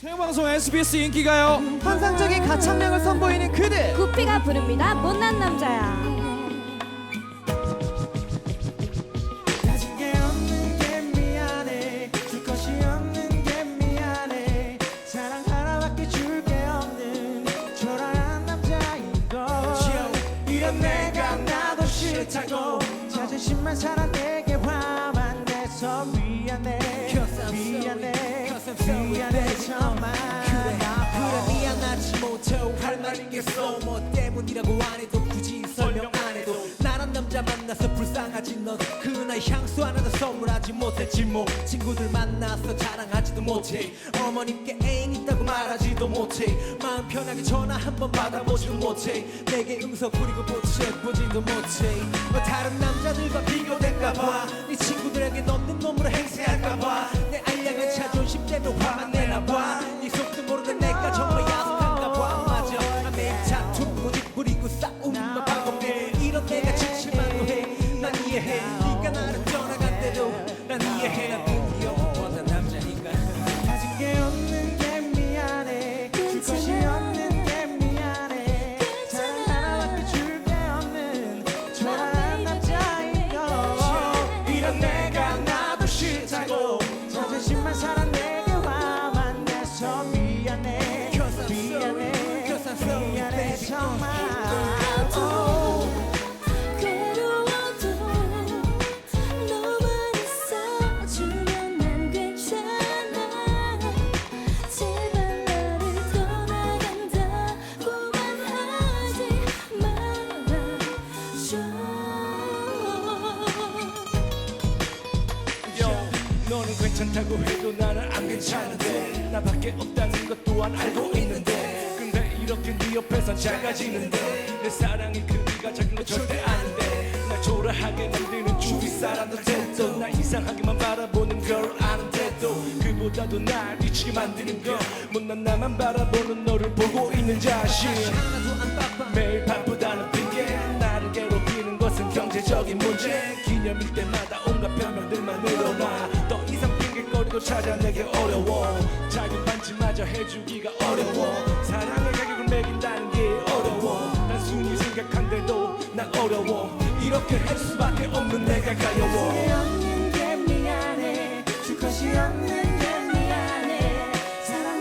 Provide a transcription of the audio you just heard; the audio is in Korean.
생방송 SBS 인기가요. 환상적인 가창력을 선보이는 그들. 구피가 부릅니다. 못난 남자야. 가진 게 없는 게 미안해. 줄 것이 없는 게 미안해. 사랑 하나밖에 줄 게 없는 초라한 남자인 걸. 이런 내가 나도 싫다고. 자존심만 살아 내게 화만 내서 미안해 게써 뭐 때문이라고 안 해도 굳이 설명 안 해도. 나란 남자 만나서 불쌍하지 넌그 나이 향수 하나도 선물하지 못했지 뭐. 친구들 만나서 자랑하지도 못해. 어머님께 애인 있다고 말하지도 못해. 마음 편하게 전화 한 번 받아보지도 못해. 내게 응석 부리고 보채보지도 못해. 뭐 다른 남자들과 비교될까 봐 네 친구들에게 없는 놈으로 행세할까 봐 네가 나를 떠나간 대로 난 이해해 난 드디어 원한 남자니까 가진 게 없는 게 미안해. 줄 것이 없는 게 미안해. 사랑 하나밖에 줄게 없는 초라한 남자인 걸. 이런 내가 나도 싫다고. 자존심만 살아 내게 화만 내서 미안해. 미안해. 미안해 정말 너는 괜찮다고 해도 나는 안 괜찮은데. 나밖에 없다는 것 또한 알고 있는데. 근데 이렇게 네 옆에선 작아지는데. 내 사랑의 크기가 작은 거 절대 아닌데. 날 초라하게 만드는 주위 사람들도 나 이상하게만 바라보는 걸 아는데도 그보다도 날 미치게 만드는 건 못난 나만 바라보는 너를 보고 있는 자신. 매일 바쁘다는 핑계. 나를 괴롭히는 것은 경제적인 문제. 기념일 때마다 온갖 변명들만 늘어나 또 찾아 내게 어려워. 작은 반지마저 해주기가 어려워. 사랑의 가격을 매긴다는 게 어려워. 단순히 생각한데도 난 어려워. 이렇게 할 수밖에 없는 내가 가려워. 할 수 없는 게 미안해. 줄 것이 없는 게 미안해. 사랑